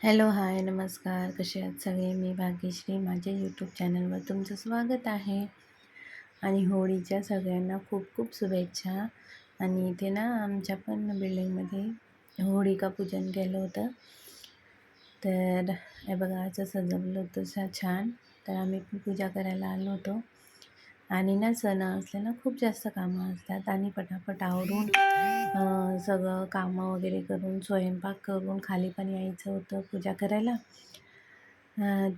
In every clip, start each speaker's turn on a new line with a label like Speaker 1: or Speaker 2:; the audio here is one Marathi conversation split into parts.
Speaker 1: हॅलो हाय नमस्कार. कसे आहात सगळे? मी भाग्यश्री. माझ्या यूट्यूब चॅनलवर तुमचं स्वागत आहे. आणि होळीच्या सगळ्यांना खूप खूप शुभेच्छा. आणि इथे ना आमच्या पण बिल्डिंगमध्ये होळिका पूजन केलं होतं. तर हे बघा असं सजवलं होतं छान. तर आम्ही पण पूजा करायला आलो होतो. आणि ना सण असले ना खूप जास्त कामं असतात. आणि पटापट आवरून सगळं कामं वगैरे करून स्वयंपाक करून खाली पण यायचं होतं पूजा करायला.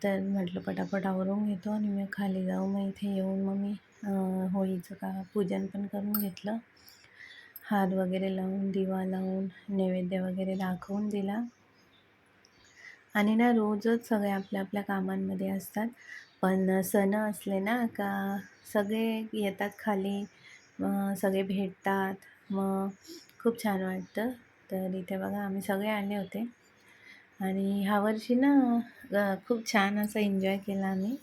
Speaker 1: तर म्हटलं पटापट आवरून घेतो आणि मी खाली जाऊ. मग इथे येऊन मग मी होळीचं का पूजन पण करून घेतलं. हार वगैरे लावून दिवा लावून नैवेद्य वगैरे दाखवून दिला. आणि ना रोजच सगळे आपल्या आपल्या कामांमध्ये असतात. पण सण असले ना का सगळे येतात खाली सगळे भेटतात. मग खूप छान वाटतं. तर इथे बघा आम्ही सगळे आले होते. आणि ह्या वर्षी ना खूप छान असं एन्जॉय केला आम्ही.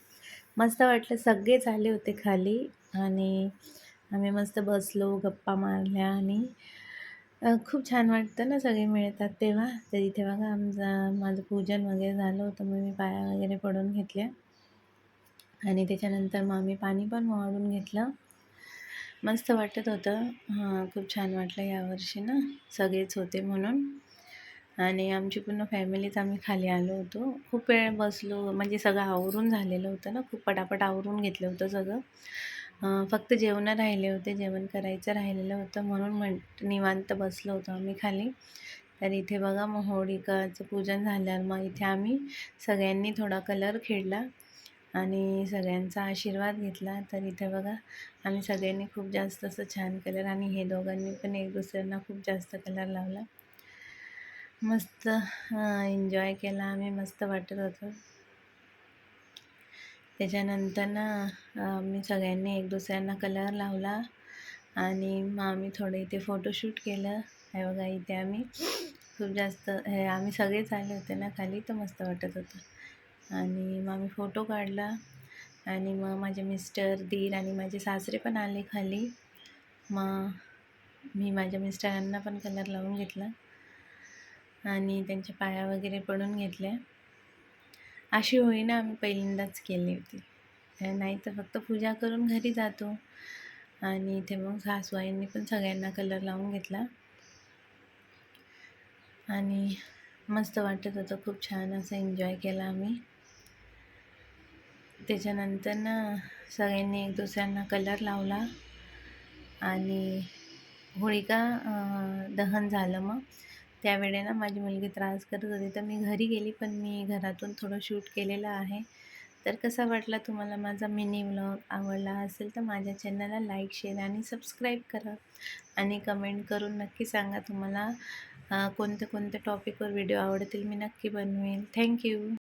Speaker 1: मस्त वाटलं सगळेच आले होते खाली. आणि आम्ही मस्त बसलो गप्पा मारल्या आणि खूप छान वाटतं ना सगळे मिळतात तेव्हा. तर इथे बघा आमचं माझं पूजन वगैरे झालं होतं मग मी पाया वगैरे पडून घेतल्या. आणि त्याच्यानंतर मग आम्ही पाणी पण वाढून घेतलं. मस्त वाटत होतं. हां खूप छान वाटलं यावर्षी ना. सगळेच होते म्हणून. आणि आमची पूर्ण फॅमिलीच आम्ही खाली आलो होतो. खूप वेळ बसलो म्हणजे सगळं आवरून झालेलं होतं ना. खूप पटापट आवरून घेतलं होतं सगळं. फक्त जेवणं राहिले होते जेवण करायचं राहिलेलं होतं म्हणून म्हण निवांत बसलो होतो आम्ही खाली. तर इथे बघा मग होळीकाचं पूजन झाल्यावर मग इथे आम्ही सगळ्यांनी थोडा कलर खेळला आणि सगळ्यांचा आशीर्वाद घेतला. तर इथे बघा आम्ही सगळ्यांनी खूप जास्त असं छान कलर आणि हे दोघांनी पण एक दुसऱ्यांना खूप जास्त कलर लावला. मस्त एन्जॉय केला आम्ही मस्त वाटत होतं. त्याच्यानंतर ना आम्ही सगळ्यांनी एक दुसऱ्यांना कलर लावला आणि मग आम्ही थोडं इथे फोटोशूट केलं. हे बघा इथे आम्ही खूप जास्त हे आम्ही सगळेच आले होते ना खाली तर मस्त वाटत होतं. आणि मग आम्ही फोटो काढला आणि मग माझे मिस्टर दीर आणि माझे सासरे पण आले खाली. मग मी माझ्या मिस्टरांना पण कलर लावून घेतला आणि त्यांच्या पाया वगैरे पडून घेतल्या. अशी होईना आम्ही पहिल्यांदाच केली होती. नाही तर फक्त पूजा करून घरी जातो. आणि इथे मग सासवाईंनी पण सगळ्यांना कलर लावून घेतला. आणि मस्त वाटत होतं. खूप छान असं एन्जॉय केला आम्ही. त्याच्यानंतर ना सगळ्यांनी एक दुसऱ्यांना कलर लावला. आणि होळिका दहन झालं मग. त्यावेळे ना माझी मुलगी त्रास करत होती. तर मी घरी गेली पण मी घरातून थोडं शूट केलेलं आहे. तर कसा वाटला तुम्हाला माझा मिनी व्लॉग? आवडला असेल तर माझ्या चॅनलला लाईक शेअर आणि सबस्क्राईब करा. आणि कमेंट करून नक्की सांगा तुम्हाला कोणत्या कोणत्या टॉपिकवर व्हिडिओ आवडतील मी नक्की बनवेल थँक्यू